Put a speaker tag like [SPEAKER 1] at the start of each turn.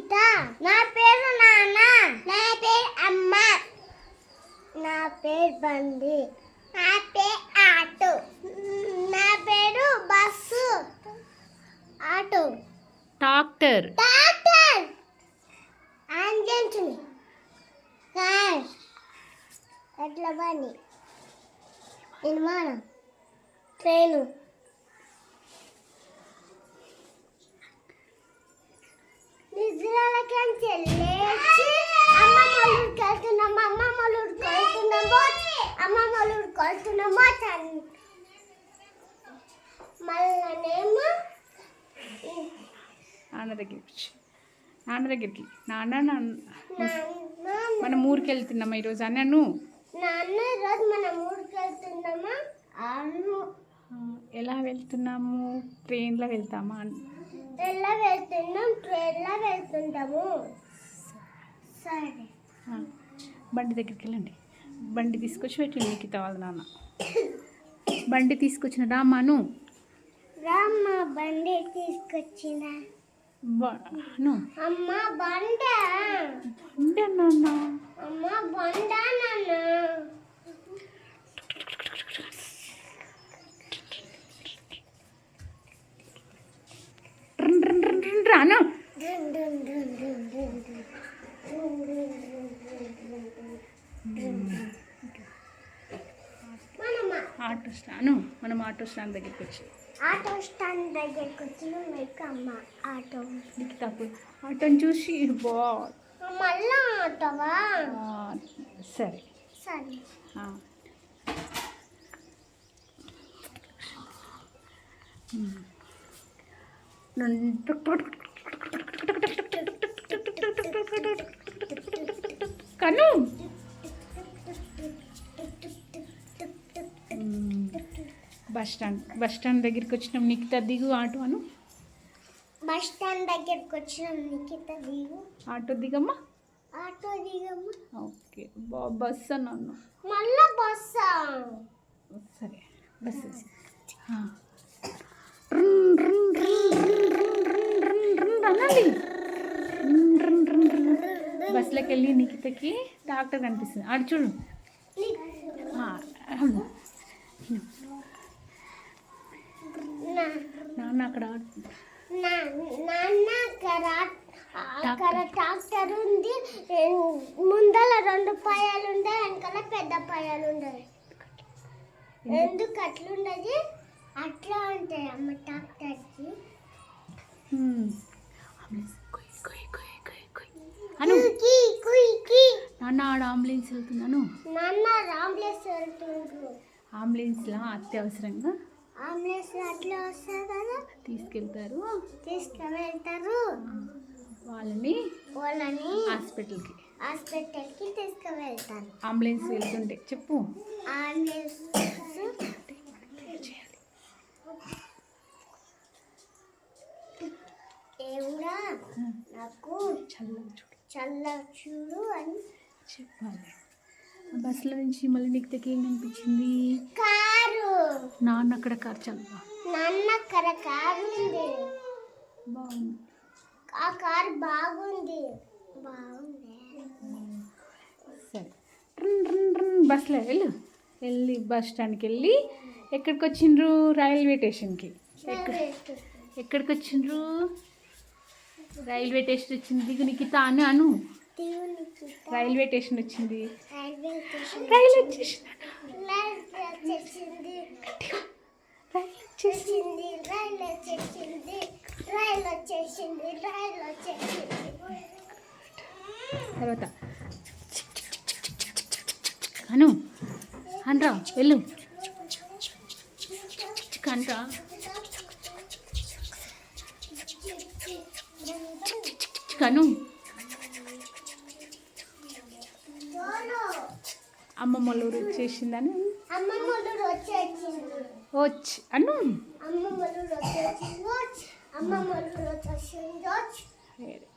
[SPEAKER 1] నిఖిత నా పేరు నాన్న. నా పేరు అమ్మ. నా పేరు బండి. నా పేరు ఆటో. నా పేరు bus. Auto.
[SPEAKER 2] Tractor
[SPEAKER 1] doctor. అంజంచుని car. ఎట్ల బండి. విమానం. ట్రైను. లేచి అమ్మమ్మ అమ్మమ్మ మళ్ళనేమో
[SPEAKER 2] నాన్న దగ్గరికి నాన్న దగ్గరికి. నాన్న మనం ఊరికి వెళ్తున్నామా ఈరోజు అన్నను?
[SPEAKER 1] నాన్న ఈరోజు మనం ఊరికి వెళ్తున్నామా?
[SPEAKER 2] ఎలా వెళ్తున్నాము? ట్రైన్లో వెళ్తామా?
[SPEAKER 1] ఎలా వెళ్తున్నాం ట్రైన్లో వెళ్తుంటాము సరే.
[SPEAKER 2] బండి దగ్గరికి వెళ్ళండి. బండి తీసుకొచ్చి పెట్టి నీకు వాళ్ళ నాన్న. బండి తీసుకొచ్చిన రామాను
[SPEAKER 1] రామ్మ బండి తీసుకొచ్చిన. అమ్మ బండ.
[SPEAKER 2] బండి నాన్న?
[SPEAKER 1] అమ్మ బండ నాన్న. మనమ్మ.
[SPEAKER 2] Auto stand. మనం ఆటో స్టాండ్ దగ్గరికి వచ్చి.
[SPEAKER 1] ఆటో స్టాండ్ దగ్గరికి వచ్చిన మీకు అమ్మ ఆటో.
[SPEAKER 2] తప్పు. ఆటోని చూసి బా.
[SPEAKER 1] మళ్ళా ఆటోవా?
[SPEAKER 2] సరే.
[SPEAKER 1] సరే.
[SPEAKER 2] ఆ. కను. బస్ స్టాండ్ బస్ స్టాండ్ దగ్గరికి వచ్చినాం నిఖిత దిగు ఆటో అను
[SPEAKER 1] బస్ స్టాండ్ దగ్గరికి వచ్చిన నిఖిత దిగు
[SPEAKER 2] ఆటో దిగమ్మా
[SPEAKER 1] ఆటో దిగమ్మ
[SPEAKER 2] ఓకే బా బస్ అన్నాను
[SPEAKER 1] మళ్ళా బస్సా
[SPEAKER 2] సరే బస్ ఆ. రున్. బస్లోకి వెళ్ళి నిఖితకి డాక్టర్ కనిపిస్తుంది. ఆడు చూడు. నాన్న అక్కడ
[SPEAKER 1] ట్రాక్టర్ ఉంది. ముందల రెండు పాయాలు ఉండే వెనకాల పెద్ద పాయాలు ఉండదు ఎందుకు? అట్లుండదు? అట్లా ఉంటాయి అమ్మ ట్రాక్టర్కి
[SPEAKER 2] ఆడ అంబులెన్స్ వెళ్తున్నాను. అంబులెన్స్లో అత్యవసరంగా
[SPEAKER 1] ఆంబులెన్స్ అట్లా వస్తారు కదా.
[SPEAKER 2] తీసుకెళ్తారు.
[SPEAKER 1] తీసుకువెళ్తారు.
[SPEAKER 2] వాళ్ళని
[SPEAKER 1] వాళ్ళని
[SPEAKER 2] హాస్పిటల్కి.
[SPEAKER 1] హాస్పిటల్కి తీసుకువెళ్తారు.
[SPEAKER 2] అంబులెన్స్ వెళ్తుంటే చెప్పు.
[SPEAKER 1] అంబులెన్స్ దేవుడా నాకు
[SPEAKER 2] చల్లగా చూడు.
[SPEAKER 1] చల్ల చూడు అని
[SPEAKER 2] చెప్పాలి. బస్సులో నుంచి మళ్ళీ నీకు ఏం కనిపించింది
[SPEAKER 1] కారు.
[SPEAKER 2] నాన్న అక్కడ కార్ చల్లగా
[SPEAKER 1] నాన్న అక్కడ కారు ఉంది.
[SPEAKER 2] బాగుంది.
[SPEAKER 1] ఆ కారు బాగుంది. బాగుంది.
[SPEAKER 2] సరే. రిన్ రిన్ రిన్ బస్సులో వెళ్ళు. వెళ్ళి బస్ స్టాండ్కి వెళ్ళి ఎక్కడికి వచ్చిండ్రు? రైల్వే స్టేషన్కి. ఎక్కడ ఎక్కడికి వచ్చిండ్రు? రైల్వే స్టేషన్ వచ్చింది. దిగు నిఖిత అను. రైల్వే స్టేషన్ వచ్చింది.
[SPEAKER 1] రైల్వే స్టేషన్
[SPEAKER 2] తర్వాత. అను అనరా వెళ్ళు. అనరా కను. అమ్మమ్మ వాళ్ళ ఊరు వచ్చేసిందని వచ్చి అను